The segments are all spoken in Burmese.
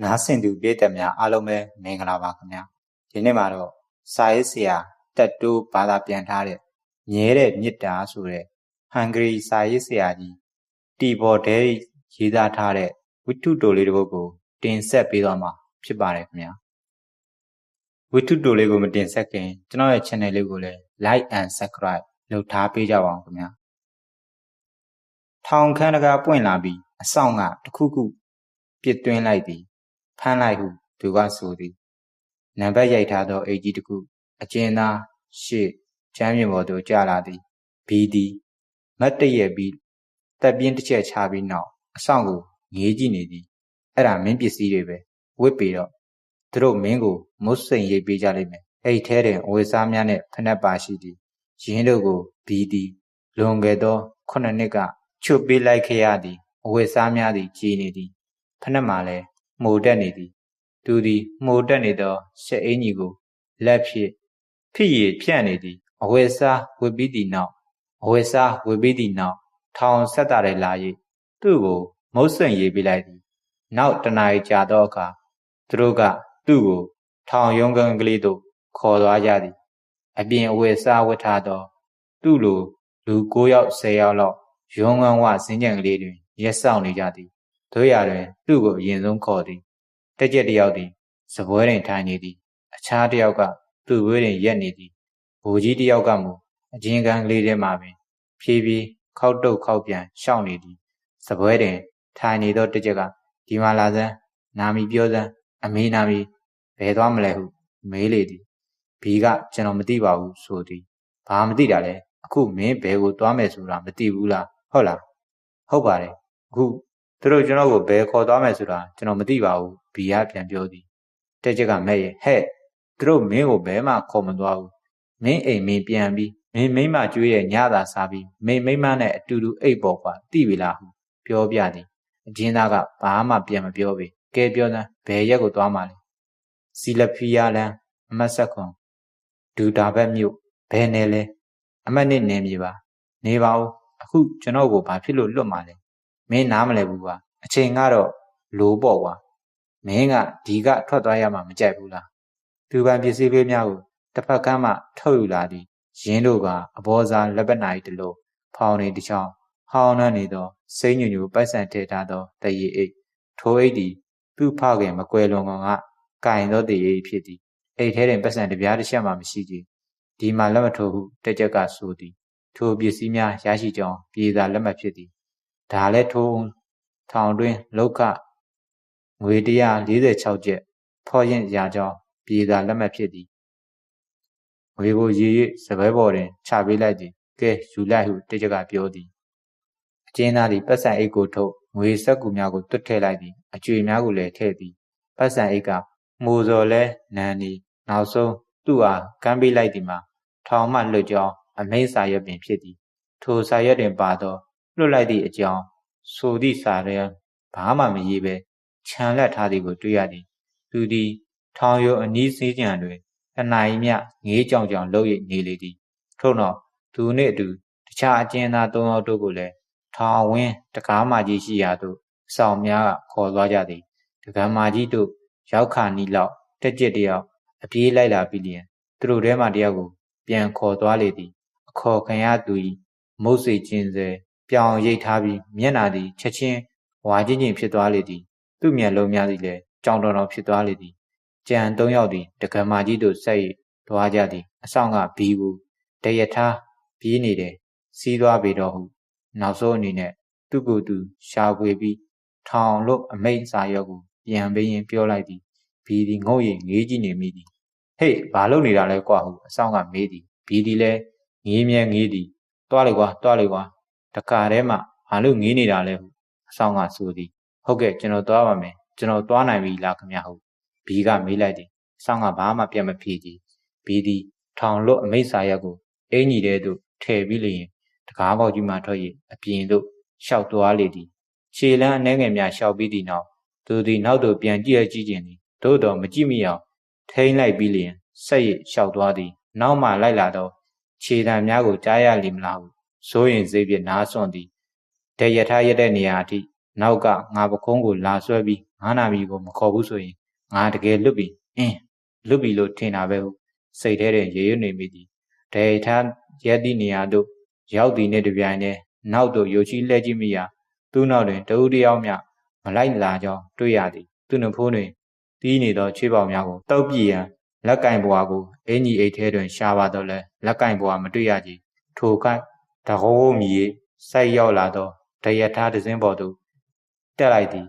နားဆင်သူပြည်သက်များအားလုံးပဲမင်္ဂလာပါခင်ဗျာဒီနေ့မှာတော့စာရေးဆရာတက်တိုးဘာသာပြန်ထားတဲ့မြဲတဲ့မေတ္တာဆိုတဲ့ဟန်ဂရီစာရေးဆရာကြီးတီဘော်ဒဲရေးသားထားတဲ့ဝိတုတိုလေးတစ်ပုဒ်ကို တင်ဆက်ပေးသွားမှာဖြစ်ပါတယ်ခင်ဗျာဝိတုတိုလေးကိုမတင်ဆက်ခင်ကျွန်တော်ရဲ့ channel လေးကိုလည်း like and subscribe လုပ်ထားပေးကြပါအောင်ခင်ဗျာထောင်ခန်းတကာပွင့်လာပြီးအဆောင်ကတခုခုပြစ်သွင်းလိုက်သည် ဖမ်းလိုက်ဟုသူကဆိုသည်နံပါတ်ရိုက်ထားသောအိတ်ကြီးတစ်ခုအကျဉ်းသားရှေ့ချမ်းမြေပေါ်သို့ကျလာသည်ဘီသည်မတ်တရက်ပြီးတပ်ပြင်းတစ်ချက်ချပြီးနောက်အဆောင်ကိုငေးကြည့်နေသည်အဲ့ဒါမင်းပစ္စည်းတွေပဲဝစ်ပေတော့သူတို့မင်းကိုမုတ်စိန်ရိပ်ပေးကြလိမ့်မယ်အဲ့ထဲတွင်အဝေစားများနဲ့ဖက်နှက်ပါရှိသည်ရင်းတို့ကိုဘီသည်လွန်ခဲ့သောခုနှစ်နှစ်ကချွတ်ပေးလိုက်ခဲ့ရသည်အဝေစားများသည်ကြည်နေသည်ဖက်နှက်မှာလည်း မှိုတက်နေသည် သူသည်မှိုတက်နေသောရှက်အင်းကြီးကိုလက်ဖြင့်ဖိရဖြန့်နေသည်အဝယ်စားဝစ်ပြီးသည့်နောက်အဝယ်စားဝစ်ပြီးသည့်နောက်ထောင်ဆက်တာတဲ့လာ၍သူ့ကိုမုတ်ဆွင့်ရေးပေးလိုက်သည် နောက်တနားကြာသောအခါသူတို့ကသူ့ကိုထောင်ရုံးကန်းကလေးသို့ခေါ်သွားကြသည် အပြင်အဝယ်စားဝတ်ထားသော သူ့လိုလူ9ယောက်10ယောက်လောက်ရုံးကန်းဝစင်းကြံကလေးတွင်ရက်ဆောင်နေကြသည် တို့ရတွင်သူ့ကိုအရင်ဆုံးခေါ်သည်တက်ကြက်တယောက်သည်စပွဲတွင်ထိုင်နေသည် အခြားတယောက်ကသူ့ဝေးတွင်ရက်နေသည်ဘိုလ်ကြီးတယောက်ကမူအကျဉ်းကန်းကလေးထဲမှပင်ဖြည်းဖြည်းခောက်တုတ်ခောက်ပြန်ရှောင်နေသည်စပွဲတွင်ထိုင်နေသောတက်ကြက်ကဒီမှာလာစမ်းနာမီပြောစမ်းအမေးနာမီဘယ်သွားမလဲဟုမေးလေသည်ဘီကကျွန်တော်မသိပါဘူးဆိုသည်ဘာမသိတာလဲအခုမင်းဘယ်ကိုသွားမယ်ဆိုတာမသိဘူးလားဟုတ်လားဟုတ်ပါတယ်အခု သူတို့ကျွန်တော်ကိုဘယ်ခေါ်သွားမယ်ဆိုတာကျွန်တော်မသိပါဘူးဘီကပြန်ပြောသည်တက်ချက်ကမဲ့ရဲ့ဟဲ့သူတို့မင်းကိုဘဲမှခေါ်မသွားဘူးမင်းအိမ်မင်းပြန်ပြီးမင်းမိမကျွေးတဲ့ညသာစားပြီးမိမိမနဲ့အတူတူအိတ်ပေါ်ကွာသိပြီလားဟုပြောပြသည်အကျဉ်းသားကဘာမှပြန်မပြောပေကဲပြောစမ်းဘယ်ရက်ကိုသွားမှလဲစီလဖီယာလန်အမတ်ဆက်ခွန်ဒူတာဘက်မြို့ဘယ်နယ်လဲအမတ်နစ်နယ်မြေပါ နေပါဦးအခုကျွန်တော်ကိုဘာဖြစ်လို့လွတ်မှလဲ မင်းနားမလဲဘူးကွာအချိန်ကတော့လိုပေါ့ကွာမင်းကဒီကထွက်သွားရမှမကြိုက်ဘူးလားသူပန်ပစ္စည်းလေးများကိုတစ်ဖက်ကမ်းမှထုတ်ယူလာသည်ရင်းတို့ကအဘောစားလက်ပတ်နာရီတလို့ဖောင်းနေတစ်ချောင်းဟောင်းနှံ့နေသောစိမ့်ညူညူပိုက်ဆံထည့်ထားသောတရေအိတ်ထိုအိတ်သည်သူ့ဖခင်မကွယ်လွန်ကောင်ကကင်သောတရေအိတ်ဖြစ်သည်အိတ်ထဲတွင်ပတ်စံတပြားတစ်ချက်မှမရှိကြဒီမှာလက်မထိုးဟုတက်ကြက်ကဆိုသည်ထိုပစ္စည်းများရရှိကြောင်းပြေသာလက်မှတ်ဖြစ်သည် ဒါလည်းထိုးထောင်တွင်လောက်ခငွေ146ကျပ်ဖော်ရင်ရာကြောင်းပြေသာလက်မှတ်ဖြစ်သည်ငွေကိုရေ၍စပွဲပေါ်တွင်ချပေးလိုက်သည်ကဲယူလိုက်ဟုတကြကပြောသည်အကျဉ်းသားသည်ပတ်စံအိတ်ကိုထုတ်ငွေဆက်ကူများကိုတွတ်ထည့်လိုက်သည်အကျွေများကိုလည်းထည့်သည်ပတ်စံအိတ်ကမိုးစော်လဲနန်းနီနောက်ဆုံးသူ့အားကမ်းပေးလိုက်သည်မှာထောင်မှလွတ်ကြောင်းအမိန့်စာရွက်ပင်ဖြစ်သည်ထိုစာရွက်တွင်ပါသော လွတ်လိုက်သည့်အကြောင်းဆိုသည့်စာရဲဘာမှမရေးပဲခြံလက်ထားသည်ကိုတွေ့ရသည်သူသည်ထောင်ရုံအနီးစည်းကြံတွင်အနိုင်မြငေးကြောင်ကြောင်လှုပ်ရနေလေသည်ထို့နောက်သူနှင့်အတူတခြားအကျဉ်းသားသုံးယောက်တို့ကိုလည်းထောင်ဝင်းတကားမကြီးရှိရာသို့အဆောင်များကခေါ်သွားကြသည်တကံမကြီးတို့ရောက်ခါနီလောက်တက်ကြက်တယောက်အပြေးလိုက်လာပြီးလျင်သူတို့ထဲမှတယောက်ကိုပြန်ခေါ်သွားလေသည်အခေါ်ခံရသူ၏မုတ်စိတ်ချင်းစေ ပြောင်ရိတ်ထားပြီးမျက်နာသည်ချက်ချင်းဝါချင်းချင်းဖြစ်သွားလေသည် သူ့မျက်လုံးများသည်လည်းကြောင်တော်တော်ဖြစ်သွားလေသည်ကြံသုံးယောက်သည်တက္ကမကြီးတို့ဆက်၍သွားကြသည်အဆောင်ကဘီကိုတရထားပြေးနေတယ်စီးသွားပေတော့ဟုနောက်ဆုံးအနေနဲ့သူ့ကိုယ်သူရှာဖွေပြီးထောင်လို့အမိတ်စာရွက်ကိုပြန်ပေးရင်ပြောလိုက်သည်ဘီဒီငုတ်ရင်ငေးကြည့်နေမိသည်ဟေ့ဘာလုပ်နေတာလဲကွာဟုအဆောင်ကမေးသည်ဘီဒီလည်းငေးမြဲငေးသည်တွားလေကွာတွားလေကွာ တကာထဲမှာဘာလို့ငေးနေတာလဲဟုအဆောင်ကဆိုသည်ဟုတ်ကဲ့ကျွန်တော်သွားပါမယ်ကျွန်တော်သွားနိုင်ပြီလားခင်ဗျာဟုတ်ဘီကမေးလိုက်သည်အဆောင်ကဘာမှပြန်မဖြေကြည်ဘီဒီထောင်လွတ်အမိတ်စာရက်ကိုအင်ကြီးတဲ့သို့ထည့်ပြီးလျင်တကားပေါက်ကြီးမှထွက်၍အပြင်သို့ရှောက်သွားလေသည်ခြေလန်းအနှဲငယ်များရှောက်ပြီးသည့်နောက်သူသည်နောက်သို့ပြန်ကြည့်ရကြည့်ခြင်းသည်သို့တော်မကြည့်မိအောင်ထိမ့်လိုက်ပြီးလျင်ဆက်ရရှောက်သွားသည် နောက်မှလိုက်လာသောခြေတံများကိုကြားရလိမ့်မလားဟု စိုးရင်စိတ်ဖြင့်နားစွန့်သည်တရထားရတဲ့နေရာအထိနောက်ကငါပခုံးကိုလာဆွဲပြီးငါနာမီကိုမခေါ်ဘူးဆိုရင်ငါတကယ်လွတ်ပြီအင်းလွတ်ပြီလို့ထင်တာပဲဟုစိတ်ထဲတွင်ရေရွနေမိသည်ဒေထားရက်သည့်နေရာသို့ရောက်သည်နှင့်တပြိုင်တည်းနောက်သို့ယိုချီလှည့်ကြည့်မိရာသူ့နောက်တွင်တဦးတယောက်မျှမလိုက်လာကြောင်းတွေ့ရသည်သူနှဖိုးတွင်တီးနေသောချွေးပေါင်များကိုတောက်ပြရန်လက်ကင်ဘွားကိုအင်းကြီးအိတ်ထဲတွင်ရှာပါတော့လဲလက်ကင်ဘွားမတွေ့ရကြထိုက တကောမီစိုက်ရောက်လာသောတရထားတစင်းပေါ်သို့တက်လိုက်သည်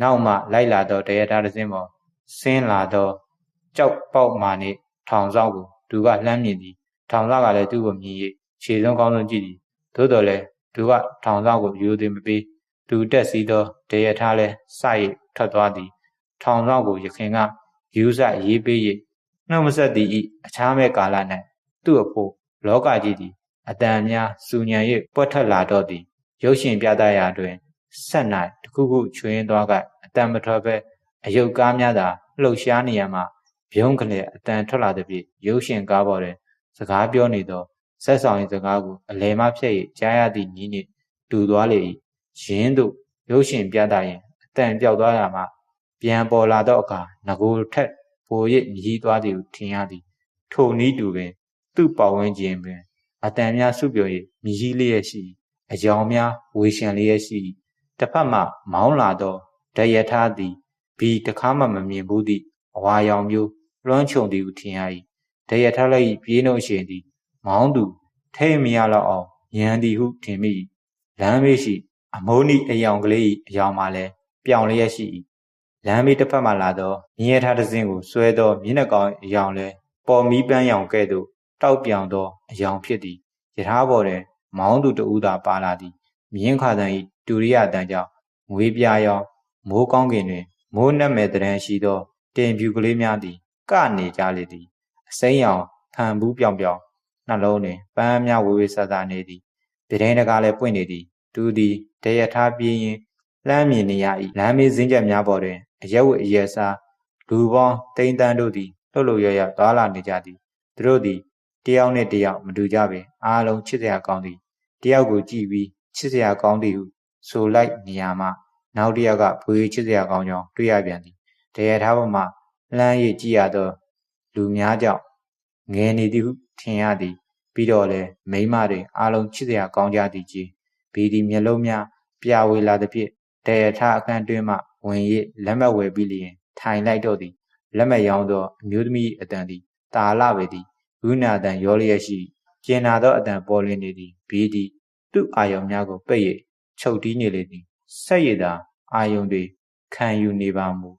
နောက်မှလိုက်လာသောတရထားတစင်းပေါ်ဆင်းလာသောကြောက်ပေါက်မာနှင့်ထောင်ဆောင်ကိုသူကလှမ်းမြင်သည်ထောင်ဆောင်ကလည်းသူ့ကိုမြင်၍ခြေဆုံးကောင်းဆုံးကြည့်သည်သို့တော်လည်းသူကထောင်ဆောင်ကိုယူသည်မပေးသူတက်စီးသောတရထားလဲစ၍ထွက်သွားသည်ထောင်ဆောင်ကိုရခင်ကယူဆရေးပေး၍နှုတ်မဆက်သည်ဤအခြားမဲ့ကာလ၌သူ့အဖို့လောကကြီးသည် အတန်များစူညံ၍ပွက်ထွက်လာတော့သည်ရုပ်ရှင်ပြသရာတွင်ဆက်၌တခုခုချွင်းသွားကအတန်မထွက်ပဲအယုတ်ကားများသာလှုပ်ရှားနေရမှဗျုံးကလေးအတန်ထွက်လာသည်ဖြင့်ရုပ်ရှင်ကားပေါ်တွင်စကားပြောနေသောဆက်ဆောင်၏စကားကိုအလယ်မှဖြတ်၍ကြားရသည့်နည်းနှင့်တူသွားလေ၏ရင်းတို့ရုပ်ရှင်ပြသရင်အတန်ပြောက်သွားရမှပြန်ပေါ်လာသောအခါငကိုထက်ပို၍မြည်သွားသည်ဟုထင်ရသည်ထိုနည်းတူပင်သူ့ပတ်ဝန်းကျင်ပင် အတန်များစုပြော၍မြည်လျက်ရှိအယောင်များဝေရှံလျက်ရှိတစ်ဖက်မှမောင်းလာသောဒရထားသည်ဘီတခါမှမမြင်ဘူးသည့်အဝါရောင်မျိုးလွှမ်းခြုံသည်ဟုထင်ရ၏ဒရထားလည်းပြေးနှုတ်ရှင်သည် မောင်းသူထိတ်မရတော့အောင်ရန်သည်ဟုထင်မိလမ်းမေးရှိ အမိုးနီအယောင်ကလေး၏အယောင်မှလည်းပြောင်လျက်ရှိ၏လမ်းမေးတစ်ဖက်မှလာသောမြင်းရထားတစ်စင်းကိုဆွဲသောမျက်နှာကောင်အယောင်လည်းပေါ်မီးပန်းရောင်ကဲ့သို့ တောက်ပြောင်သောအယောင်ဖြစ်သည်ယထာပေါ်တွင်မောင်းသူတဦးသာပါလာသည်မြင်းခါတန်၏ဒူရိယတန်ကြောင့်ငွေပြာရောင်မိုးကောင်းကင်တွင်မိုးနက်မဲ့တရန်ရှိသောတင်ဖြူကလေးများသည်ကနေကြလေသည်အစိမ်းရောင်ဖန်ဘူးပြောင်ပြောင်နှလုံးတွင်ပန်းများဝေဝေဆဆနေသည်တရင်တကားလည်းပွင့်နေသည်သူသည်တရထားပြင်းရင်လှမ်းမြင်နေရ၏လမ်းမေးစင်းချက်များပေါ်တွင်အရက်ဝတ်အရက်စားလူပေါင်းတိမ့်တန်းတို့သည်လှုပ်လှုပ်ရရသွားလာနေကြသည်သူတို့သည် တယောက်နဲ့တယောက်မတူကြပေအားလုံးချစ်စရာကောင်းသည်တယောက်ကိုကြည့်ပြီးချစ်စရာကောင်းသည်ဟုဆိုလိုက်နေရမှနောက်တယောက်ကဖွေချစ်စရာကောင်းကြောင်းတွေ့ရပြန်သည်တရထားပေါ်မှလှမ်းရည်ကြည့်ရသောလူများကြောင့်ငယ်နေသည်ဟုထင်ရသည် ပြီးတော့လည်းမိမတွေအားလုံးချစ်စရာကောင်းကြသည်ကြီးဗီဒီမျက်လုံးများပြဝေလာသဖြင့်တရထားအခန်းတွင်းမှဝင်ရလက်မှတ်ဝယ်ပြီးလျင်ထိုင်လိုက်တော့သည်လက်မှတ်ရောင်းသောအမျိုးသမီးအတန်သည်တာလပဲသည် ဝိနာတန်ရောလျက်ရှိကျင်နာသောအတန်ပေါ်လွင်နေသည်ဘီဒီသူ့အာယုံများကိုပိတ်၍ချုပ်တီးနေလေသည်ဆက်ရည်သာအာယုံတွေခံယူနေပါမူ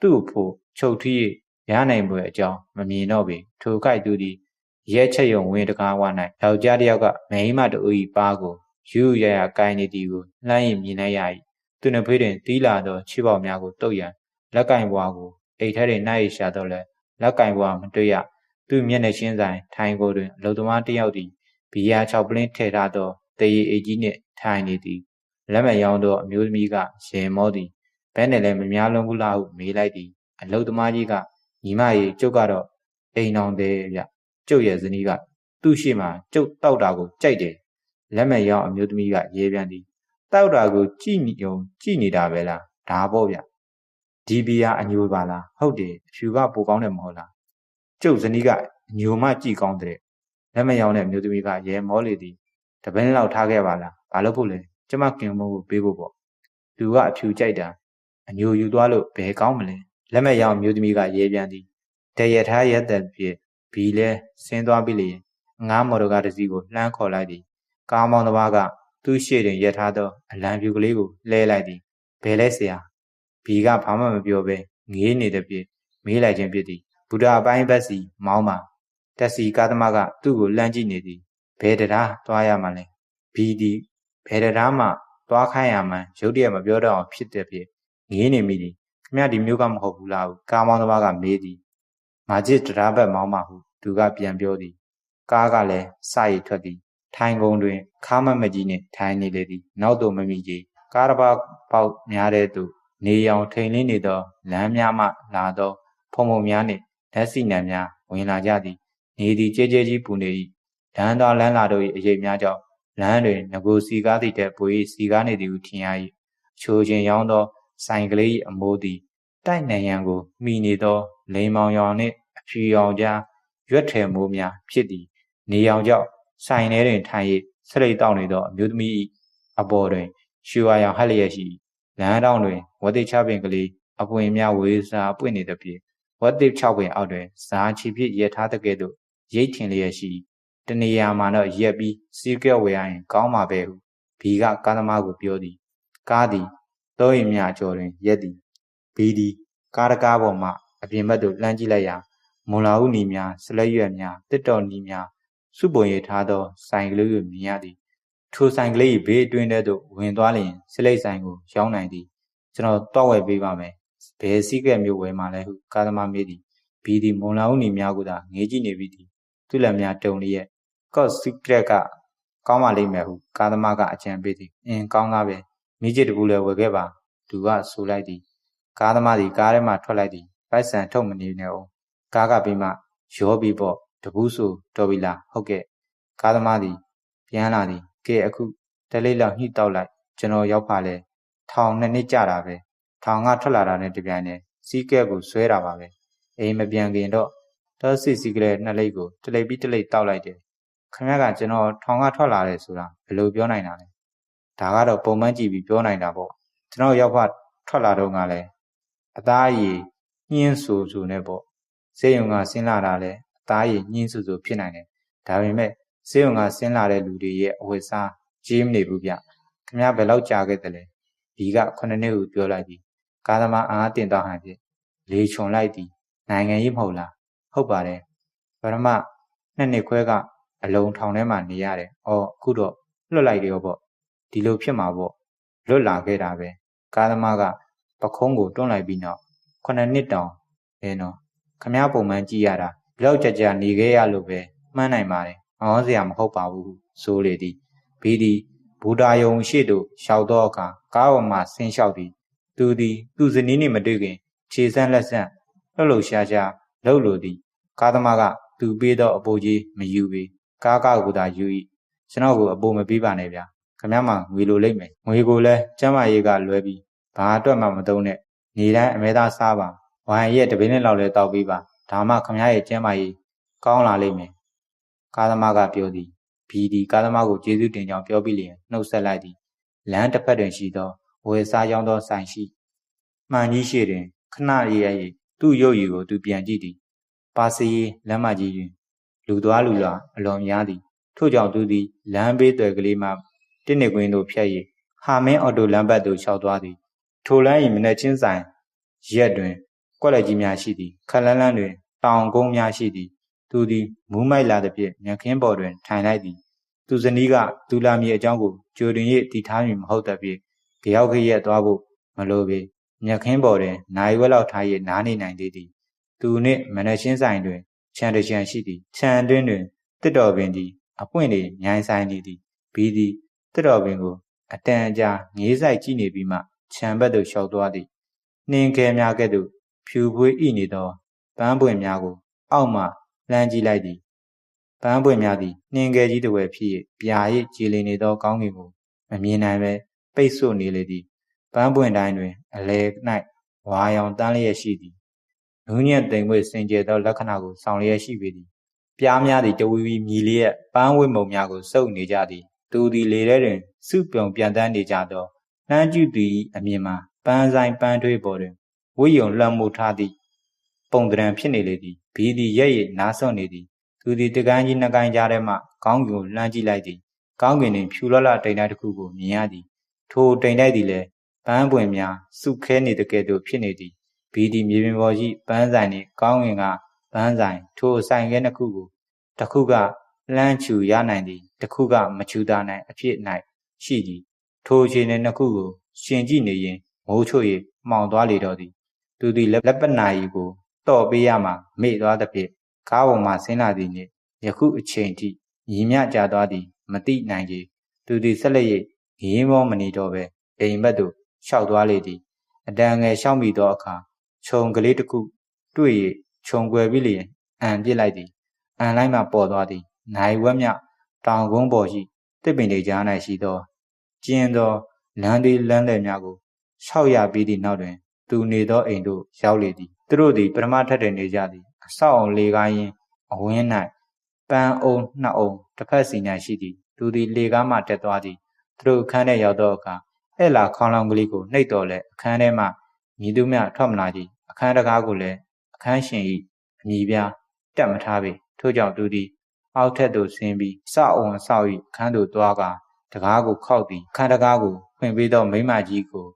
သူ့ဖို့ချုပ်တီး၍ရနိုင်ပွဲအကြောင်းမမြင်တော့ပေထိုခိုက်သူသည်ရဲချက်ယုံဝင်တကားဝ၌ယောက်ျားတစ်ယောက်ကမိန်းမတူ၏ပါကိုယူရရကိုင်းနေသည်ကိုလှမ်းရင်မြင်လိုက်ရ၏သူနှဖေးတွင်တီးလာသောခြေပေါက်များကိုတုပ်ရန်လက်ကင်ဘွားကိုအိတ်ထဲတွင်နှိုက်ရှာတော့လဲလက်ကင်ဘွားမတွေ့ရ သူ့မျက်နှာချင်းဆိုင်ထိုင်ကိုတွင်အလုသမားတစ်ယောက်သည်ဘီယာ၆ပလင်းထည့်ထားသောတရေအိတ်ကြီးနှင့်ထိုင်နေသည်လက်မရောင်းသောအမျိုးသမီးကရေမောသည်ဘဲနဲ့လည်းမများလုံးဘူးလားဟုမေးလိုက်သည်အလုသမားကြီးကညီမရေကျုပ်ကတော့အိမ်အောင်တယ်ဗျကျုပ်ရဲ့ဇနီးကသူ့ရှိမှကျုပ်တောက်တာကိုကြိုက်တယ်လက်မရောင်းအမျိုးသမီးကရေးပြန်သည်တောက်တာကိုကြည့်နေုံကြည့်နေတာပဲလားဒါပေါ့ဗျဒီဘီယာအညိုပါလားဟုတ်တယ်အဖြူကပိုကောင်းတယ်မဟုတ်လား ကျုပ်ဇနီးကအညိုမှကြည့်ကောင်းတဲ့လက်မရောတဲ့မျိုးသမီးကရဲမောလေသည်တပင်းလောက်ထားခဲ့ပါလားဘာလို့ဖို့လဲကျမကင်မိုးကိုပေးဖို့ပေါ့သူကအဖြူကြိုက်တာအညိုယူသွားလို့ဘယ်ကောင်းမလဲလက်မရောမျိုးသမီးကရဲပြန်သည်တရထားရက်တဲ့ပြည့်ဘီလဲဆင်းသွားပြီလေငားမော်တော်ကားတစ်စီးကိုလှမ်းခေါ်လိုက်သည်ကားမောင်းတစ်ပါးကသူ့ရှေ့တွင်ရထားသောအလံဖြူကလေးကိုလဲလိုက်သည်ဘယ်လဲဆရာဘီကဘာမှမပြောဘဲငေးနေတဲ့ပြည့်မေးလိုက်ခြင်းဖြစ်သည် ဘုရားအပိုင်းဘက်စီမောင်းပါတက်စီကားသမားကသူ့ကိုလှမ်းကြည့်နေသည်ဘယ်တရားသွားရမှလဲဘီဒီဘယ်တရားမှသွားခိုင်းရမှန်းရုတ်တရက်မပြောတော့အောင်ဖြစ်တဲ့ဖြစ်ငေးနေမိသည်ခမဒီမျိုးကမဟုတ်ဘူးလားဟုကားမောင်းသမားကမေးသည်မာဂျစ်တရားဘက်မောင်းပါဟုသူကပြန်ပြောသည်ကားကလည်းစရီထွက်သည်ထိုင်ကုန်တွင်ခါမမကြီးနှင့်ထိုင်နေလေသည်နောက်သို့မမိကြီးကားတစ်ပါးပေါက်များတဲ့သူနေရောင်ထိန်လင်းနေသောလမ်းများမှလာသောဖုံဖုံများနှင့် ဓာတ်စီနံများဝင်လာကြသည်နေသည်ကြဲကြဲကြီးပူနေ၏လမ်းတော်လမ်းလာတို့၏အရေးများကြောင့်လမ်းတွင်ငကိုစီကားသည့်တဲ့ပွေစီကားနေသည်ဟုထင်ရ၏ချိုခြင်းရောင်းသောဆိုင်ကလေး၏အမိုးသည်တိုက်နံရန်ကိုမိနေသောလိန်မောင်ရောင်နှင့်အဖြူရောင်ကြားရွက်ထည်မိုးများဖြစ်သည်နေရောင်ကြောင့်ဆိုင်ထဲတွင်ထိုင်၍ဆလိတ်တောက်နေသောအမျိုးသမီး၏အပေါ်တွင်ရွှေဝါရောင်ဟပ်လျက်ရှိလမ်းတောင်တွင်ဝတိချပင်ကလေးအပွင့်များဝေစားပွင့်နေသည်ဖြင့် ဝတ်တစ်6ပင်အောက်တွင်ဇာချီဖြစ်ရထားတဲ့ကဲ့သို့ရိတ်ထင်လျက်ရှိတနေရာမှာတော့ရက်ပြီးစီးကဲဝယ်ရရင်ကောင်းမှာပဲဟုဘီကကားသမားကိုပြောသည် ကားသည်သုံးရင်မြကျော်တွင်ရက်သည်ဘီသည်ကားတကားပေါ်မှအပြင်ဘက်သို့လှမ်းကြည့်လိုက်ရာမွန်လာဟုနီများဆလက်ရွက်များတစ်တော်နီများစုပုံရထားသောဆိုင်ကလေးကိုမြင်ရသည်ထိုဆိုင်ကလေး၏ဘေးအတွင်းထဲသို့ဝင်သွားလျင်ဆလိတ်ဆိုင်ကိုရောင်းနိုင်သည်ကျွန်တော်တော့ဝယ်ပေးပါမယ် ဘယ်စည်းကဲမျိုးဝယ်မှလဲဟုကားသမားမေးသည်ဘီသည်မွန်လာဟုနီများကိုသာငေးကြည့်နေပြီသည်သူ့လက်များတုံလျက်ကော့စီကရက်ကကောင်းပါလိမ့်မယ်ဟုကားသမားကအကြံပေးသည်အင်းကောင်းသားပဲမိကျစ်တပူလည်းဝယ်ခဲ့ပါသူကဆိုလိုက်သည်ကားသမားသည်ကားထဲမှထွက်လိုက်သည်ပိုက်ဆံထုတ်မနေနဲ့အောင်ကားကပြီးမှရောပြီးပေါ့တပူးဆိုတော်ပြီလားဟုတ်ကဲ့ကားသမားသည်ပြန်လာသည်ကဲအခုတလေးလောက်ညှိတောက်လိုက်ကျွန်တော်ရောက်ပါလေထောင်နှစ်နှစ်ကြာတာပဲ ထောင်ကထွက်လာတာနဲ့တပြိုင်တည်းစီးကဲကိုဆွဲတာပါပဲအိမ်မပြန်ခင်တော့တောစီစီကလေးနှစ်လိပ်ကိုတလိပ်ပြီးတလိပ်တောက်လိုက်တယ်ခင်ဗျားကကျွန်တော်ထောင်ကထွက်လာတယ်ဆိုတာဘယ်လိုပြောနိုင်တာလဲဒါကတော့ပုံမှန်ကြည့်ပြီးပြောနိုင်တာပေါ့ကျွန်တော်ရောက်ဖထွက်လာတော့ကလည်းအသားရည်ညှင်းဆူဆူနဲ့ပေါ့စေယုံကဆင်းလာတာလဲအသားရည်ညှင်းဆူဆူဖြစ်နိုင်တယ်ဒါပေမဲ့စေယုံကဆင်းလာတဲ့လူတွေရဲ့အဝတ်စားကြီးမနေဘူးဗျခင်ဗျားဘယ်လောက်ကြာခဲ့တယ်လဲဒီကခုနှစ်နှစ်ဟုပြောလိုက်သည် ကာသမားအားတင်တော့ဟန်ဖြင့်လေခြုံလိုက်သည်နိုင်ငံရေးမဟုတ်လားဟုတ်ပါတယ်ပရမနှစ်နှစ်ခွဲကအလုံးထောင်ထဲမှာနေရတယ်။အော်အခုတော့လွတ်လိုက်တယ်ပေါ့။ဒီလိုဖြစ်မှာပေါ့။လွတ်လာခဲ့တာပဲ။ကားသမားကပခုံးကိုတွန်းလိုက်ပြီးနောက်ခုနှစ်နှစ်တောင်ပဲနော်။ခမားပုံမှန်ကြည့်ရတာဘလောက်ကြကြနေခဲ့ရလို့ပဲမှန်းနိုင်ပါတယ်။အော်စရာမဟုတ်ပါဘူးဆိုလေသည်။ဘီသည်ဘူတာယုံရှိသို့လျှောက်သောအခါကားပေါ်မှဆင်းလျှောက်သည်။ သူသည်သူ့ဇနီးနှင့်မတွေ့ခင်ခြေဆန်းလက်ဆန့်လှုပ်လှုပ်ရှားရှားလှုပ်လိုသည်ကားသမားကသူပေးသောအပိုကြီးမယူပေကားကားကိုသာယူ၏ကျွန်တော်ကိုအပိုမပေးပါနဲ့ဗျာခမည်းမငွေလိုလိမ့်မယ်ငွေကိုလည်းကျမ်းမာရေးကလွဲပြီးဘာအတွက်မှမသုံးနဲ့နေတိုင်းအမဲသားစားပါဝိုင်ရဲ့တပင်းနဲ့လောက်လဲတောက်ပြီးပါဒါမှခမည်းရဲ့ကျမ်းမာရေးကောင်းလာလိမ့်မယ်ကားသမားကပြောသည်ဘီဒီကားသမားကိုကျေးဇူးတင်ကြောင်းပြောပြီးလျင်နှုတ်ဆက်လိုက်သည်လမ်းတစ်ဖက်တွင်ရှိသော ဝယ်စားရောင်းသောဆိုင်ရှိမှန်ကြီးရှိတွင်ခဏရည်ရည်သူ့ရုပ်ရည်ကိုသူပြန်ကြည့်သည်ပါစီလမ်းမကြီးတွင်လူသွားလူလာအလွန်များသည်ထို့ကြောင့်သူသည်လမ်းဘေးသွယ်ကလေးမှတင့်နေကွင်းသို့ဖြတ်၍ဟာမင်းအော်တိုလမ်းဘက်သို့လျှောက်သွားသည်ထိုလမ်း၏မနက်ချင်းဆိုင်ရက်တွင်ကွက်လက်ကြီးများရှိသည်ခက်လန်းလန်းတွင်တောင်ကုန်းများရှိသည် သူသည်မူးမိုက်လာသည်ဖြင့်မြခင်းပေါ်တွင်ထိုင်လိုက်သည် သူဇနီးကသူလာမည်အကြောင်းကိုကြိုတွင်၍တည်ထားမည်မဟုတ်သဖြင့် ကြောက်ခရက်သွားဖို့မလိုပေမြခင်းပေါ်တွင်နိုင်ဝက်လောက်ထား၍နားနေနိုင်သေးသည်သူနှင့်မနက်ချင်းဆိုင်တွင်ခြံတကြံရှိသည်ခြံအတွင်းတွင်တစ်တော်ပင်သည်အပွင့်တွေမြိုင်ဆိုင်နေသည်ဘီသည်တစ်တော်ပင်ကိုအတန်အကြာငေးဆိုင်ကြည့်နေပြီးမှခြံဘက်သို့လျှောက်သွားသည်နှင်းခဲများကဲ့သို့ဖြူပွေးဣနေသောပန်းပွင့်များကို အောက်မှလှမ်းကြည့်လိုက်သည်ပန်းပွင့်များသည်နှင်းခဲကြီးတစ်ဝဲဖြစ်၍ပြာရည်ကြည်လင်နေသောကောင်းကင်ကိုမမြင်နိုင်ပဲ ပိတ်ဆို့နေလေသည်ပန်းပွင့်တိုင်းတွင် အလဲ၌ဝါရောင်တန်းလျက်ရှိသည်နူးညံ့သိမ်မွေ့စင်ကြယ်သောလက္ခဏာကိုဆောင်လျက်ရှိပေသည်ပြားများသည်တဝီဝီမြည်လျက်ပန်းဝတ်မုံများကိုစုပ်နေကြသည်သူသည်လေထဲတွင်စုပြုံပြန်တန်းနေကြသောနှမ်းကျူသည်အမြင်မှာပန်းဆိုင်ပန်းထွေးပေါ်တွင်ဝိယုံလွှမ်းမိုးထားသည့်ပုံတံဖြစ်နေလေသည်ဘီသည်ရဲ့ရဲ့နားဆွနေသည်သူသည်တကန်းကြီးနှစ်ကိုင်းကြားထဲမှကောင်းကင်ကိုလှမ်းကြည့်လိုက်သည်ကောင်းကင်တွင်ဖြူလော့လတိမ်တိုက်တစ်ခုကိုမြင်ရသည် ထိုတိမ်တိုက်သည်လည်းပန်းပွင့်များစုခဲနေတကယ်သို့ဖြစ်နေသည်ဘီဒီမြေပြင်ပေါ်ရှိပန်းဆိုင်နှင့်ကောင်းငင်ကပန်းဆိုင်ထိုဆိုင်ခဲနှစ်ခုကိုတစ်ခုကလှမ်းချူရနိုင်သည်တစ်ခုကမချူတာနိုင်အဖြစ်၌ရှိသည်ထိုအခြေအနေနှစ်ခုကိုရှင်ကြည့်နေရင်မိုးချို့၍မှောင်သွားလေတော့သည်သူသည်လက်ပနာရီကိုတော့ပေးရမှမေ့သွားသဖြင့်ကားပေါ်မှဆင်းလာသည်နှင့်ယခုအချိန်ထိညီမြကြသွားသည်မတိနိုင်ကြသူသည်ဆက်လက်၍ ငင်းမောမနေတော့ပဲအိမ်ဘက်သို့လျှောက်သွားလေသည်အတန်ငယ်လျှောက်မိသောအခါခြုံကလေးတစ်ခုတွေ့၍ခြုံကွယ်ပြီးလျင်အံပြစ်လိုက်သည်အံလိုက်မှပေါ်သွားသည်နိုင်ဝက်မြတောင်ကုန်းပေါ်ရှိတစ်ပင်တွေကြား၌ရှိသောကျင်းသောလမ်းသေးလမ်းသည်များကိုရှောက်ရပြီးသည့်နောက်တွင် သူနေသောအိမ်သို့ရောက်လေသည်သူတို့သည်ပထမထပ်တွင်နေကြသည်အဆောက်အုံလေကားရင်အဝင်း၌ပန်းအုံနှစ်အုံတစ်ဖက်စီ၌ရှိသည်သူသည်လေကားမှတက်သွားသည် သူတို့အခန်းထဲရောက်သောအခါဧလာခေါင်းလောင်းကလေးကိုနှိပ်တော်လဲအခန်းထဲမှမြည်သူမျှထွက်မလာကြအခန်းတကားကိုလည်းအခန်းရှင်၏အမိပြားတက်မထားပေထို့ကြောင့်သူသည်အောက်ထက်သို့ဆင်းပြီးစအုံအဆောက်၏အခန်းသို့သွားကာတကားကိုခောက်သည်အခန်းတကားကိုဖွင့်ပေးသောမိမကြီးကို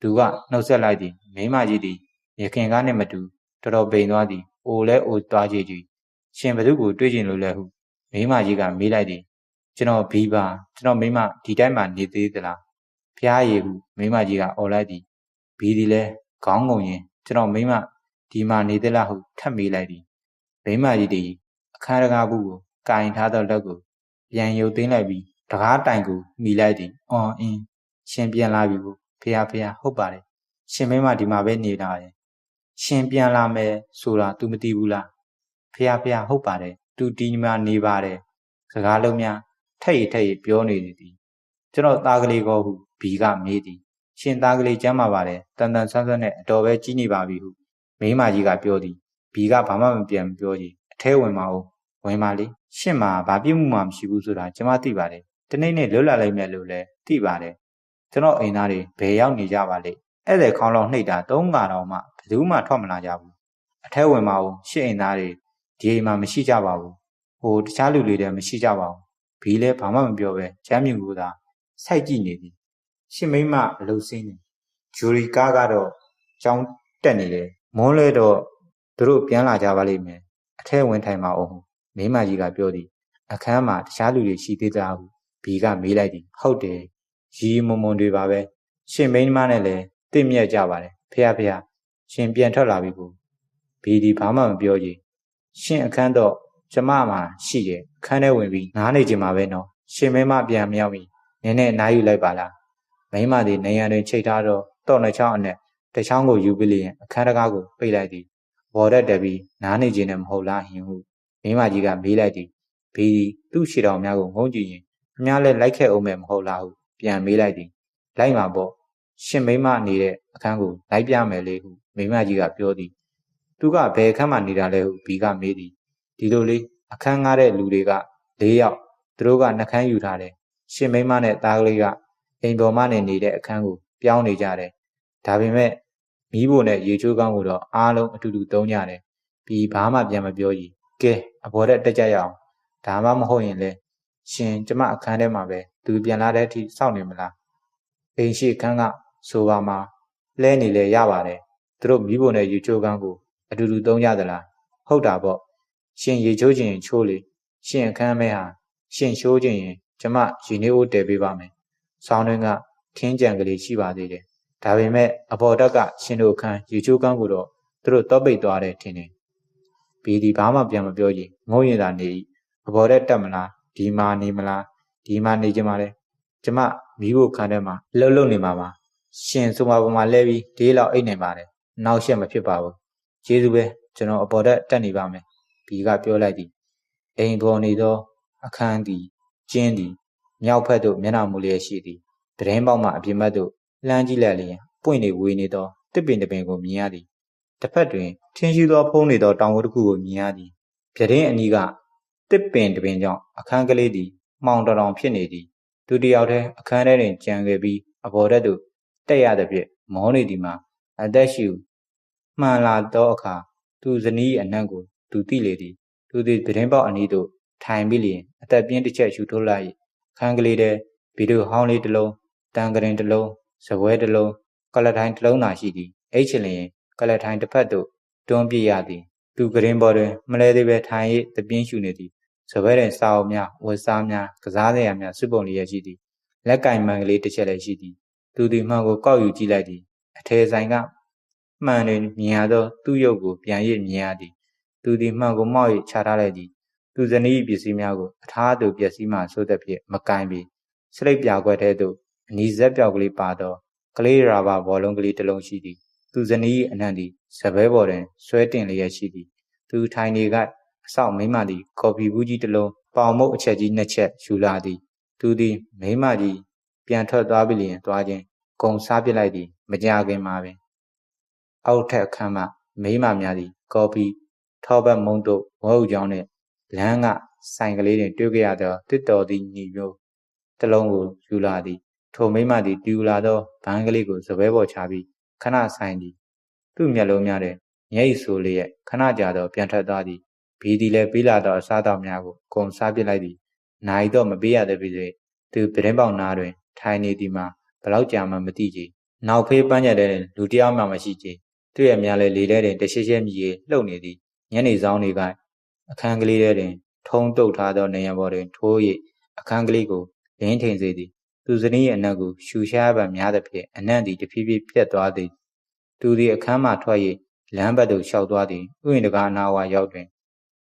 သူကနှုတ်ဆက်လိုက်သည်မိမကြီးသည်ရခင်ကားနှင့်မတူတော်တော်ပိန်သွားသည်အိုလဲအိုသွားကြည့်ကြည့်ရှင်ဘသူကိုတွေးကျင်လို့လဲဟုမိမကြီးကမေးလိုက်သည် ကျွန်တော်ဘီပါကျွန်တော်မိမဒီတိုင်းမှာနေသေးသလားဖျားရည်ဟုမိမကြီးကអော်လိုက်သည်ဘီဒီလဲခေါင်းငုံရင်ကျွန်တော်မိမဒီမှာနေသလားဟုထပ်မေးလိုက်သည်မိမကြီးသည်အခန်းတကားဘူးကိုကင်ထားသောလက်ကိုပြန်ရုပ်သိမ်းလိုက်ပြီးတကားတိုင်ကိုမိလိုက်သည်အော်အင်းရှင်ပြန်လာပြီကိုဖះဖះဟုတ်ပါတယ်ရှင်မိမဒီမှာပဲနေတာရဲ့ရှင်ပြန်လာမယ်ဆိုတာ तू မသိဘူးလားဖះဖះဟုတ်ပါတယ် तू ဒီမှာနေပါတယ်စကားလုံးများ ထက်ရထက်ရပြောနေသည်ကျွန်တော်သားကလေးကောဟုဘီကမေးသည်ရှင်သားကလေးကျမ်းမာပါတယ်တန်တန်ဆန်းဆန်းနဲ့အတော်ပဲကြီးနေပါပြီဟုမိမကြီးကပြောသည်ဘီကဘာမှမပြန်ပြောကြည့်အထဲဝင်ပါဦးဝင်ပါလေရှင့်မှာဘာပြစ်မှုမှမရှိဘူးဆိုတာကျွန်မသိပါတယ်တနေ့နေ့လွတ်လာလိုက်မယ်လို့လည်းသိပါတယ်ကျွန်တော်အိမ်သားတွေဘယ်ရောက်နေကြပါလိမ့်ဧည့်သည်ခေါင်းလောင်နှိပ်တာသုံးငါတော့မှဘယ်သူမှထွက်မလာကြဘူးအထဲဝင်ပါဦးရှင့်အိမ်သားတွေဒီအိမ်မှာမရှိကြပါဘူးဟိုတခြားလူတွေလည်းမရှိကြပါဘူး ဘီလည်းဘာမှမပြောပဲကျမ်းမြူကိုသာစိုက်ကြည့်နေသည်ရှင့်မိမအလုပ်စင်းနေဂျူရီကားကတော့ကြောင်းတက်နေတယ်မွန်းလဲတော့သူတို့ပြန်လာကြပါလိမ့်မယ်အထဲဝင်ထိုင်ပါအောင်မိမကြီးကပြောသည်အခန်းမှာတခြားလူတွေရှိသေးသလားဟုဘီကမေးလိုက်သည်ဟုတ်တယ်ရီမုံမုံတွေပါပဲရှင်မိန်းမနဲ့လည်းတင့်မြက်ကြပါတယ်ဖះဖះရှင်ပြန်ထွက်လာပြီကိုဘီဒီဘာမှမပြောကြည့်ရှင်အခန်းတော့ ကျမမှာရှိတယ်အခန်းထဲဝင်ပြီးနားနေကြမှာပဲနော်ရှင်မိန်းမပြန်မရောက်ပြီနည်းနည်းနားယူလိုက်ပါလားမိန်းမသည်နေရန်တွင်ချိတ်ထားတော့တော့နှချောင်းအနဲ့တချောင်းကိုယူပြီးလျင်အခန်းတကားကိုပိတ်လိုက်သည်ဘော်ရက်တက်ပြီးနားနေခြင်းနဲ့မဟုတ်လားဟင်ဟုမိမကြီးကမေးလိုက်သည်ဘီသူ့ခြေတော်များကိုငုံကြည့်ရင်အများလဲလိုက်ခဲ့အောင်မယ်မဟုတ်လားဟုပြန်မေးလိုက်သည်လိုက်မှာပေါ့ရှင်မိမနေတဲ့အခန်းကိုလိုက်ပြမယ်လေဟုမိမကြီးကပြောသည်သူကဘယ်အခန်းမှာနေတာလဲဟုဘီကမေးသည် ဒီလိုလေးအခန်းငားတဲ့လူတွေက၄ယောက်သူတို့ကနှခမ်းယူထားတယ်ရှင်မိမနဲ့သားကလေးကအိမ်ပေါ်မှနေနေတဲ့အခန်းကိုပြောင်းနေကြတယ်ဒါပေမဲ့မီးဖို့နဲ့ရေချိုးကောင်းကိုတော့အားလုံးအတူတူသုံးကြတယ်ပြီးဘာမှပြန်မပြောကြီးကဲအဘော်တက်တက်ကြရအောင်ဒါမှမဟုတ်ရင်လေရှင်ကျမအခန်းထဲမှာပဲသူပြန်လာတဲ့အထိစောင့်နေမလားအိမ်ရှိအခန်းကဆိုပါမှာလဲနေလေရပါတယ်သူတို့မိဖို့နဲ့ရေချိုးကန်းကိုအတူတူသုံးကြသလားဟုတ်တာပေါ့ ရှင်ရေချိုးခြင်းချိုးလေရှင်အခန်းမဲဟာရှင်ချိုးခြင်းရင်ကျမရေနေအိုးတည်ပေးပါမယ်ဆောင်းတွင်ကခင်းကြံကလေးရှိပါသေးတယ်ဒါပေမဲ့အဘော်တက်ကရှင်တို့အခန်းရေချိုးကန်းကိုတော့သူတို့တော့ပိတ်သွားတယ်ထင်တယ်ဘီဒီဘာမှပြန်မပြောကြည့်ငုံရင်သာနေ၏အဘော်တက်တက်မလားဒီမှာနေမလားဒီမှာနေကြမှာလဲကျမမိဖို့ခံထဲမှာလှုပ်လှုပ်နေမှာပါရှင်ဆိုမှာပေါ်မှာလဲပြီးဒေးလောက်အိတ်နေပါတယ်နောက်ရှက်မဖြစ်ပါဘူးကျေးဇူးပဲကျွန်တော်အပေါ်တက်တက်နေပါမယ် ဘီကပြောလိုက်သည်အိမ်ပေါ်နေသောအခန်းသည်ကျင်းသည်မြောက်ဖက်သို့မျက်နှာမူလျက်ရှိသည်တရင်ပေါက်မှအပြင်ဘက်သို့လှမ်းကြည့်လိုက်လျင်ပွင့်နေဝေးနေသောတစ်ပင်တစ်ပင်ကိုမြင်ရသည်တစ်ဖက်တွင်ထင်းရှိသောဖုံးနေသောတောင်ဝတစ်ခုကိုမြင်ရသည်ပြတင်းအနီးကတစ်ပင်တစ်ပင်ကြောင့်အခန်းကလေးသည်မှောင်တောင်ဖြစ်နေသည်သူတယောက်တည်းအခန်းထဲတွင်ကြံခဲ့ပြီးအပေါ်တက်သို့တက်ရသည်ဖြင့်မောနေသည်မှာအသက်ရှူမှန်လာသောအခါသူဇနီးအနံ့ကို သူသိလေသည်သူသည်ပြတင်းပေါက်အနီးသို့ထိုင်ပြီးလျင်အသက်ပြင်းတစ်ချက်ရှူထုတ်လိုက်ခန်းကလေးထဲဗီဒီယိုဟောင်းလေးတစ်လုံးတန်ကရင်တစ်လုံးစပွဲတစ်လုံးကလထိုင်တစ်လုံးသာရှိသည်အိတ်ချလျင်ကလထိုင်တစ်ဖက်သို့တွန်းပြရသည်သူကရင်ပေါ်တွင်မလဲသေးပဲထိုင်၍တပြင်းရှူနေသည်စပွဲတွင်စာအုပ်များဝတ်စားများကစားစရာများစုပုံလျက်ရှိသည်လက်ကင်မှန်ကလေးတစ်ချက်လည်းရှိသည်သူသည်မှန်ကိုကောက်ယူကြည့်လိုက်သည်အထဲဆိုင်ကမှန်တွင်မြင်ရသောသူ့ရုပ်ကိုပြန်၍မြင်ရသည် သူသည်မှန်ကိုမောက်၍ခြားထားလိုက်သည်သူဇနီးပစ္စည်းများကိုအထားသူပစ္စည်းမှဆိုသည်ဖြင့်မကင်ပြီးစလိပ်ပြာခွက်ထဲသို့အနီးဇက်ပြောက်ကလေးပါသောကလေးရာဘာဘောလုံးကလေးတစ်လုံးရှိသည်သူဇနီးအနံ့သည်စပယ်ပေါ်တွင်ဆွဲတင်လျက်ရှိသည်သူထိုင်နေကအဆောက်မိမသည်ကော်ဖီဘူးကြီးတစ်လုံးပေါင်မုတ်အချက်ကြီးနှစ်ချက်ယူလာသည်သူသည်မိမကြီးပြန်ထွက်သွားပြီလျင်သွားခြင်းကုံစားပစ်လိုက်သည်မကြခင်မှာပင်အောက်ထက်အခန်းမှမိမများသည်ကော်ဖီ ထောပတ်မုံတို့ဝဲဥကြောင်းနှင့်လမ်းကဆိုင်ကလေးတွင်တွေ့ကြရသောတစ်တော်သည့်ညီမျိုးတစ်လုံးကိုယူလာသည်ထိုမိမသည်တူလာသောဘန်းကလေးကိုစပွဲပေါ်ချပြီးခဏဆိုင်သည်သူ့မျက်လုံးများတွင်မျက်ရည်ဆိုလျက်ခဏကြာတော့ပြန်ထွက်သွားသည်ဘီသည်လည်းပေးလာသောအစားအသောက်များကိုကုံစားပစ်လိုက်သည်နိုင်တော့မပေးရသည်ဖြစ်၍သူပရင်ပေါက်နားတွင် ထိုင်နေသည်မှာဘလောက်ကြာမှမသိကြ။နောက်ဖေးပန်းကြတဲ့လူတယောက်မှမရှိကြ။သူ့ရဲ့များလည်းလေထဲတွင်တရှိရှိမြည်လှုပ်နေသည်။ ညနေဆောင်တွေကအခန်းကလေးထဲတွင် ထုံးတုပ်ထားသောနေရန်ပေါ်တွင်ထိုး၍အခန်းကလေးကိုလင်းထိန်စေသည်။သူဇနီးရဲ့အနက်ကိုရှူရှားပံများသဖြင့်အနံ့သည်တဖြည်းဖြည်းပြတ်သွားသည်။သူသည်အခန်းမှထွက်၍လမ်းဘက်သို့လျှောက်သွားသည်။ဥယျာဉ်တကားအနားဝရောက်တွင်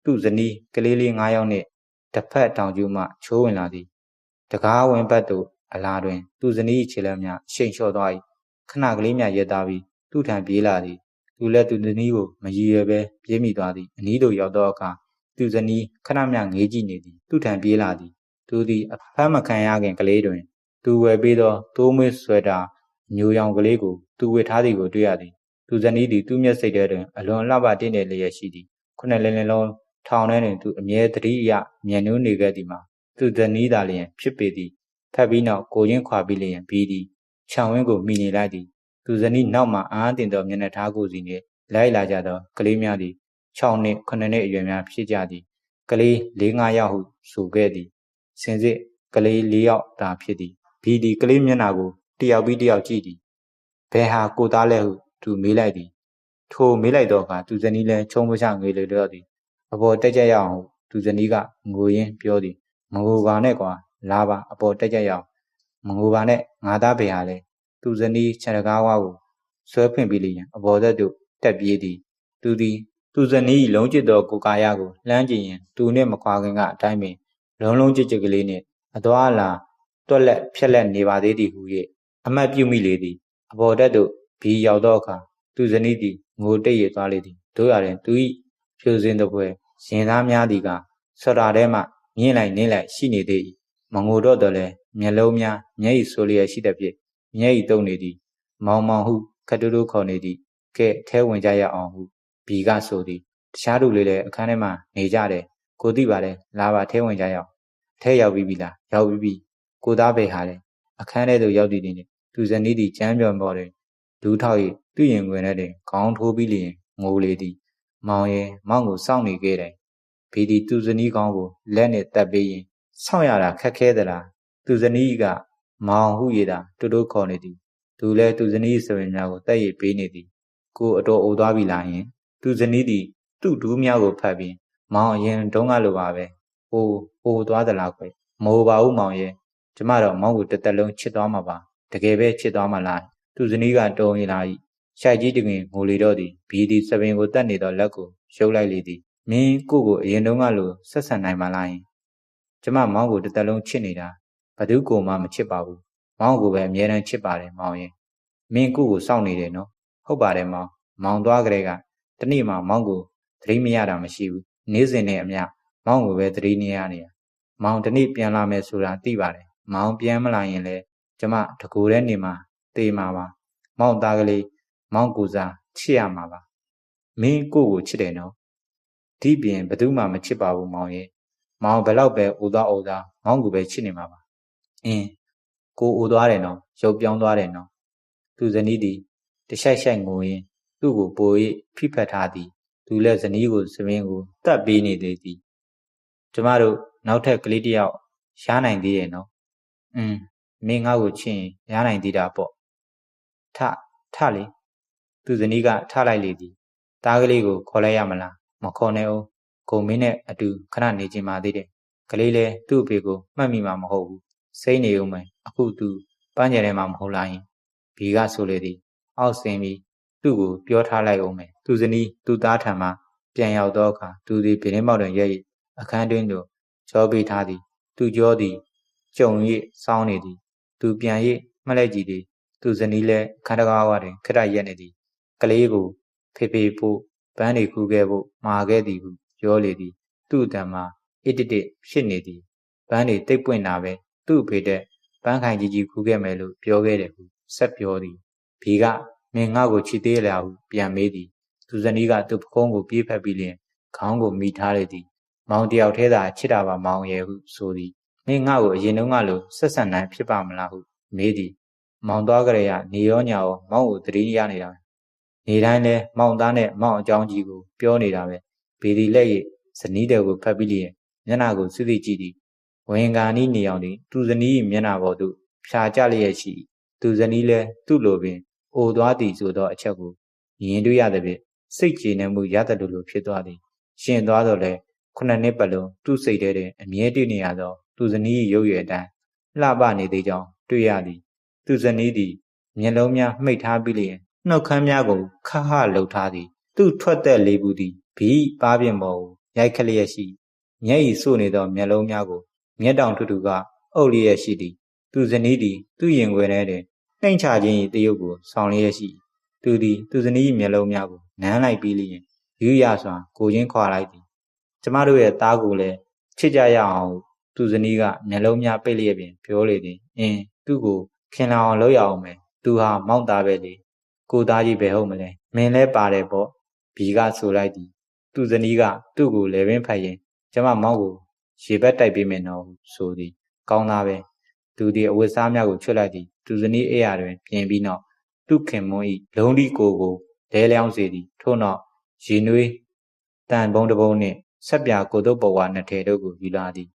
သူ့ဇနီးကလေးလေးငါးယောက်နှင့်တစ်ဖက်တောင်ကျူမှချိုးဝင်လာသည်။တကားဝင်ဘက်သို့အလာတွင် သူ့ဇနီးခြေလက်များရှိန်လျှော့သွား၏ခဏကလေးများရက်သားပြီးသူ့ထံပြေးလာသည် သူလည်းသူ့ဇနီးကိုမရည်ရွယ်ပဲပြေးမိသွားသည်အနီးသို့ရောက်သောအခါသူ့ဇနီးခဏမျှငေးကြည့်နေသည်သူ့ထံပြေးလာသည်သူသည်အဖမ်းမခံရခင်ကလေးတွင် သူဝယ်ပေးသောသိုးမွေးဆွဲတာညိုရောင်ကလေးကိုသူဝေထားသည်ကိုတွေ့ရသည်သူဇနီးသည်သူ့မျက်စိထဲတွင်အလွန်လှပတင့်တယ်လျက်ရှိသည်ခုနှစ်လင်းလင်းလုံးထောင်ထဲတွင်သူအမြဲတတိယမြန်နူးနေခဲ့သည်မှာသူဇနီးသာလျင်ဖြစ်ပေသည်ဖက်ပြီးနောက်ကိုချင်းခွာပြီးလျင်ပြီးသည်ခြံဝင်းကိုမိနေလိုက်သည် သူဇနီးနောက်မှအာအတင်သောမျက်နှာထားကိုစီနှင့်လိုက်လာကြသောကလေးများသည်6နှစ်9နှစ်အရွယ်များဖြစ်ကြသည်ကလေး၄၅ယောက်ဟုဆိုခဲ့သည်စင်စစ်ကလေး၄ယောက်သာဖြစ်သည်ဘီဒီကလေးမျက်နှာကိုတယောက်ပြီးတယောက်ကြည့်သည်ဘယ်ဟာကိုသားလဲဟုသူမေးလိုက်သည်ထိုမေးလိုက်တော့အခါသူဇနီးလည်းချုံမချငွေလေတော့သည်အပေါ်တက်ကြရအောင်ဟုသူဇနီးကငိုရင်းပြောသည်မငိုပါနဲ့ကွာလာပါအပေါ်တက်ကြရအောင်မငိုပါနဲ့ငါသားဖေဟာလေ သူဇနီးခြံတကားဝါကိုဆွဲဖွင့်ပြီးလျင်အပေါ်သက်သို့တက်ပြေးသည်သူသည်သူဇနီးလုံးကျစ်သောကိုကာယကိုလှမ်းကြည့်ရင်သူနှင့်မခွာခင်ကအတိုင်းပင်လုံးလုံးကျစ်ကျစ်ကလေးနှင့်အသွားအလာတွက်လက်ဖြက်လက်နေပါသေးသည်ဟု၍အမတ်ပြုမိလေသည်အပေါ်တက်သို့ဘီရောက်သောအခါသူဇနီးသည်ငိုတိတ်ရသွားလေသည်တို့ရရင်သူ၏ဖြိုစင်တပွဲရင်သားများသည်ကဆော်တာထဲမှမြင့်လိုက်နင်းလိုက်ရှိနေသေး၏မငိုတော့တော့လဲမျက်လုံးများမျက်ရည်ဆိုလျက်ရှိတဲ့ဖြင့် မျက်ရည်တုံနေသည်မောင်မောင်ဟုခတူတူခေါ်နေသည်ကဲထဲဝင်ကြရအောင်ဟုဘီကဆိုသည်တခြားလူလေးလည်းအခန်းထဲမှာနေကြတယ်ကိုသိပါတယ်လာပါထဲဝင်ကြရအောင်ထဲရောက်ပြီးပြီလားရောက်ပြီးပြီကိုသားပဲဟာလေအခန်းထဲသို့ရောက်တည်နေသူဇနီးသည်ကျမ်းပြော်ပေါ်တွင်ဒူးထောက်၏သူ့ရင်ခွင်ထဲတွင်ခေါင်းထိုးပြီးလျင်ငိုလေသည် မောင်ရဲ့မောင်ကိုစောင့်နေခဲ့တယ်ဘီဒီသူဇနီးကောင်းကိုလက်နဲ့တပ်ပေးရင်စောင့်ရတာခက်ခဲသလားသူဇနီးက မောင်ဟုရတာတူတူခေါ်နေသည်သူလည်းသူဇနီးစပင်များကိုတက်ရည်ပေးနေသည်ကိုအတော်အိုသွားပြီလားယင်သူဇနီးသည်သူ့ဒူးများကိုဖတ်ပြီးမောင်အရင်တုန်းကလိုပါပဲအိုးအိုသွားသလားခွေမဟုတ်ပါဘူးမောင်ရဲ့ကျမတော့မောင်ကိုတစ်သက်လုံးချစ်သွားမှာပါတကယ်ပဲချစ်သွားမှာလားသူဇနီးကတုံးရလာ၏ရှိုက်ကြီးတကင်ငိုလေတော့သည်ဘီဒီစပင်ကိုတတ်နေသောလက်ကိုရုပ်လိုက်လေသည်မင်းကိုကိုအရင်တုန်းကလိုဆက်ဆံနိုင်ပါလားယင်ကျမမောင်ကိုတစ်သက်လုံးချစ်နေတာ ဘသူကိုမှမချစ်ပါဘူးမောင်ကိုပဲအမြဲတမ်းချစ်ပါတယ်မောင်ရင်မင်းကိုကိုစောင့်နေတယ်နော်ဟုတ်ပါတယ်မောင်မောင်သွားကြတဲ့ကတနေ့မှမောင်ကိုသတိမရတာမရှိဘူးနေ့စဉ်နဲ့အမျှမောင်ကိုပဲသတိနေရနေတာမောင်တနေ့ပြန်လာမယ်ဆိုတာသိပါတယ်မောင်ပြန်မလာရင်လည်းကျမတကူတဲ့နေမှာတေးမှာပါမောင်သားကလေးမောင်ကိုစားချစ်ရမှာပါမင်းကိုကိုချစ်တယ်နော်ဒီပြင်ဘသူမှမချစ်ပါဘူးမောင်ရဲ့မောင်ဘလောက်ပဲအိုသားအိုသားမောင်ကိုပဲချစ်နေမှာပါ အင်းကိုအိုသွားတယ်နော်ရုပ်ပြောင်းသွားတယ်နော်သူဇနီးသည်တရှိုက်ရှိုက်ငိုရင်းသူ့ကိုပို၍ဖိဖက်ထားသည်သူလည်းဇနီးကိုသမင်းကိုတတ်ပေးနေသေးသည်ကျမတို့နောက်ထပ်ကလေးတယောက်ရှားနိုင်သေးရဲ့နော်อืมမင်းငါ့ကိုချစ်ရင်ရနိုင်သေးတာပေါ့ထထလေသူဇနီးကထလိုက်လေသည်သားကလေးကိုခေါ်လိုက်ရမလားမခေါ်နဲ့အောင်ကိုမင်းနဲ့အတူခဏနေခြင်းပါသေးတယ်ကလေးလည်းသူ့အဖေကိုမှတ်မိမှာမဟုတ်ဘူး စိတ်နေဦးမယ်အခုသူပန်းကြဲထဲမှာမဟုတ်လားယင်ဘီကဆိုလေသည် အောက်ဆင်းပြီးသူ့ကိုပြောထားလိုက်အောင်မယ်သူဇနီးသူ့သားထံမှပြန်ရောက်သောအခါသူသည်ပြင်းမောက်တွင်ရဲ၏အခန်းတွင်သို့ကြောပေးထားသည် သူကြောသည်ကြုံ၍စောင်းနေသည် သူပြန်၍မှတ်လိုက်ကြည့်သည် သူဇနီးလည်းခန္ဓာကားဝတွင်ခရရက်နေသည်ကလေးကိုဖေဖေဖို့ပန်းတွေခူးခဲ့ဖို့မှာခဲ့သည်ဟုပြောလေသည် သူ့အတံမှာအစ်တတစ်ဖြစ်နေသည်ပန်းတွေတိတ်ပွင့်တာပဲ သူ့အဖေတဲ့ပန်းခိုင်ကြီးကြီးခူးခဲ့မယ်လို့ပြောခဲ့တယ်ဟုဆက်ပြောသည်ဘီကမင်းငါ့ကိုချစ်သေးလားဟုပြန်မေးသည်သူဇနီးကသူ့ပကုံးကိုပြေးဖက်ပြီးလျင်ခေါင်းကိုမိထားလေသည်မောင်တယောက်ထဲသာချစ်တာပါမောင်ရဲ့ဟုဆိုသည်မင်းငါ့ကိုအရင်တုန်းကလိုဆက်ဆံနိုင်ဖြစ်ပါမလားဟုမေးသည်မောင်သွားကြရနေရောညာရောမောင်ကိုတတိရနေတာနေတိုင်းလဲမောင်သားနဲ့မောင်အကြောင်းကြီးကိုပြောနေတာပဲဘေဒီလက်ရဇနီးတဲ့ကိုဖတ်ပြီးလျင်မျက်နှာကိုစွစိကြည့်သည် ဝင်ကာနီးနေအောင်သည်သူဇနီးမျက်နှာပေါ်သို့ဖြာကျလျက်ရှိသူဇနီးလဲသူ့လိုပင်အိုသွားသည်ဆိုသောအချက်ကိုမြင်တွေ့ရသည်ဖြင့်စိတ်ကြည်နမှုရတတ်လိုဖြစ်သွားသည်ရှင်သွားတော့လဲခုနှစ်နှစ်ပတ်လုံးသူ့စိတ်ထဲတွင်အမြဲတည်နေရသောသူဇနီးရုပ်ရည်အတိုင်းလှပနေသေးကြောင်းတွေ့ရသည် သူဇနီးသည်မျက်လုံးများမှိတ်ထားပြီးလျင်နှုတ်ခမ်းများကိုခဟလှုပ်ထားသည် သူ့ထွက်သက်လေးဘူးသည်ဘီပါပြင်ပေါ်ကိုရိုက်ခလျက်ရှိမျက်ရည်စို့နေသောမျက်လုံးများကို မျက်တောင်ထူထူကအုပ်လျက်ရှိသည်သူဇနီးသည်သူ့ရင်ခွင်ထဲတွင်နှိမ်ချခြင်း၏တရုပ်ကိုဆောင်လျက်ရှိသူသည်သူဇနီးမျက်လုံးများကိုနမ်းလိုက်ပြီးလျင်ယူရစွာကိုချင်းခွာလိုက်သည်ကျမတို့ရဲ့သားကိုလည်းချစ်ကြရအောင်သူဇနီးကမျက်လုံးများပိတ်လျက်ပင်ပြောလေသည်အင်းသူ့ကိုခင်လာအောင်လုပ်ရအောင်မယ်သူဟာမောက်သားပဲလေကိုသားကြီးပဲဟုတ်မလဲမင်းလဲပါတယ်ပေါ့ဘီကဆိုလိုက်သည်သူဇနီးကသူ့ကိုလည်းပင်ဖတ်ရင်ကျမမောက်ကို ရေဘက်တိုက်ပေးမယ်နော်ဆိုသည်ကောင်းသားပဲသူသည်အဝတ်စားများကိုချွတ်လိုက်သည်သူဇနီးအိယာတွင်ပြင်ပြီးနောက်သူခင်မွန်း၏လုံးဒီကိုကိုလဲလျောင်းစေသည်ထို့နောက်ရေနွေးတန်ပုံးတပုံးနှင့်ဆက်ပြကိုတုတ်ဘဝနှစ်ထဲတို့ကိုယူလာသည်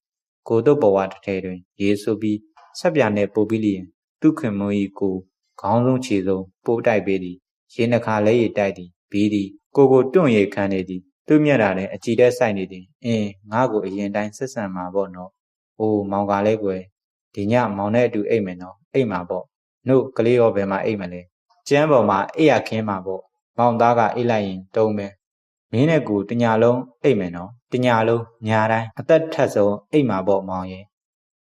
ကိုတုတ်ဘဝတစ်ထဲတွင် ရေဆိုပြီးဆက်ပြနှင့်ပို့ပြီးလျင်သူခင်မွန်း၏ကိုခေါင်းဆုံးခြေဆုံးပိုးတိုက်ပေးသည်ရေနှခါလဲရတိုက်သည်ဘီးသည်ကိုကိုတွန့်ရိတ်ခံနေသည် သူ့မျက်နှာတွင်အကြည်တဲ့ဆိုင်နေသည်အင်းငါ့ကိုအရင်တိုင်းဆက်ဆံမှာပေါ့နော်။အိုးမောင်ကလည်းကွယ်ဒီညမောင်နဲ့အတူအိတ်မယ်နော်အိတ်မှာပေါ့။နှုတ်ကလေးရောဘယ်မှာအိတ်မလဲ။ကျမ်းပေါ်မှာအိတ်ရခင်းမှာပေါ့။မောင်သားကအိတ်လိုက်ရင်တုံးမယ်။မင်းနဲ့ကိုတညာလုံးအိတ်မယ်နော်။တညာလုံးညာတိုင်းအသက်ထက်ဆုံးအိတ်မှာပေါ့မောင်ရဲ့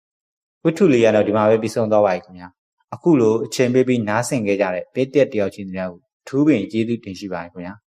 ။ဝိထုလေးကတော့ဒီမှာပဲပြီးဆုံးသွားပါပြီခင်ဗျာ။အခုလိုအချိန်ပေးပြီးနားဆင်ခဲ့ကြတဲ့ပေးတက်တယောက်ချင်းတယောက်ထူးပင်ကျေးဇူးတင်ရှိပါတယ်ခင်ဗျာ။